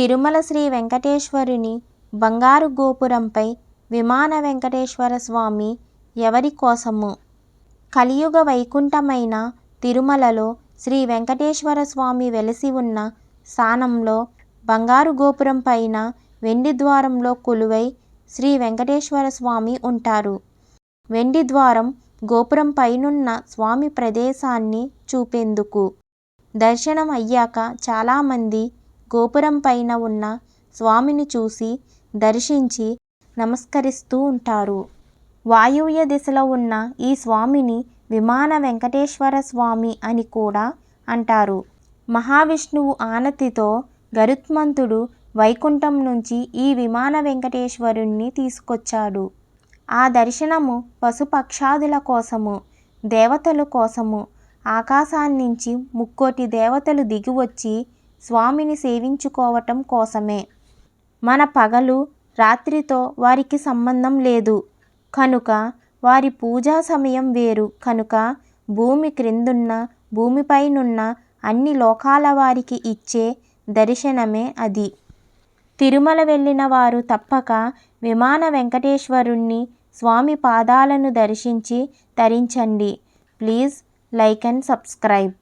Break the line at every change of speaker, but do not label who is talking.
తిరుమల శ్రీ వెంకటేశ్వరుని బంగారు గోపురంపై విమాన వెంకటేశ్వర స్వామి ఎవరి కోసము? కలియుగ వైకుంఠమైన తిరుమలలో శ్రీ వెంకటేశ్వర స్వామి వెలసి ఉన్న స్థానంలో బంగారు గోపురం పైన వెండి ద్వారంలో కొలువై శ్రీ వెంకటేశ్వర స్వామి ఉంటారు. వెండి ద్వారం గోపురం పైనున్న స్వామి ప్రదేశాన్ని చూపేందుకు దర్శనం అయ్యాక చాలామంది గోపురం పైన ఉన్న స్వామిని చూసి దర్శించి నమస్కరిస్తూ ఉంటారు. వాయువ్య దిశలో ఉన్న ఈ స్వామిని విమాన వెంకటేశ్వర స్వామి అని కూడా అంటారు. మహావిష్ణువు ఆనతితో గరుత్మంతుడు వైకుంఠం నుంచి ఈ విమాన వెంకటేశ్వరుణ్ణి తీసుకొచ్చాడు. ఆ దర్శనము పశుపక్షాదుల కోసము దేవతల కోసము ఆకాశాన్నించి ముక్కోటి దేవతలు దిగివచ్చి స్వామిని సేవించుకోవటం కోసమే. మన పగలు రాత్రితో వారికి సంబంధం లేదు. కనుక వారి పూజా సమయం వేరు. కనుక భూమి క్రిందున్న భూమిపైనున్న అన్ని లోకాల వారికి ఇచ్చే దర్శనమే అది. తిరుమల వెళ్ళిన వారు తప్పక విమాన వెంకటేశ్వరుణ్ణి స్వామి పాదాలను దర్శించి తరించండి. Please like and subscribe.